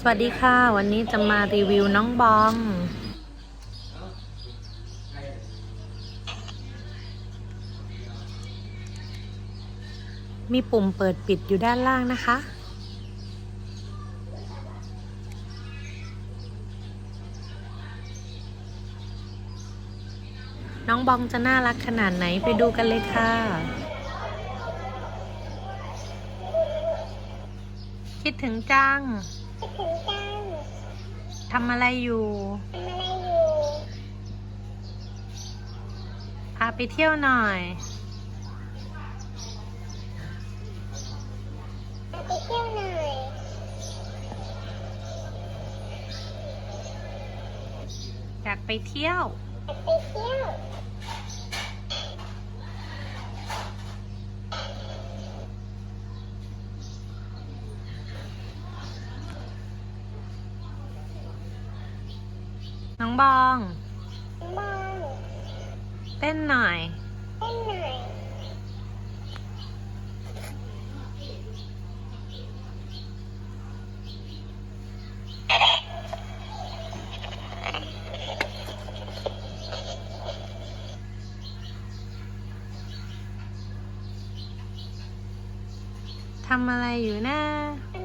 สวัสดีค่ะ วันนี้จะมารีวิวน้องบอง มีปุ่มเปิดปิดอยู่ด้านล่างนะคะ น้องบองจะน่ารักขนาดไหนไปดูกันเลยค่ะคิดถึงจัง คิดถึงจังทำอะไรอยู่ ทำอะไรอยู่พาไปเที่ยวหน่อยเอาไปเที่ยวหน่อยอยากไปเที่ยวเอาไปเที่ยว น้องบองมองเต้นหน่อย เต้นหน่อยทำอะไรอยู่นะท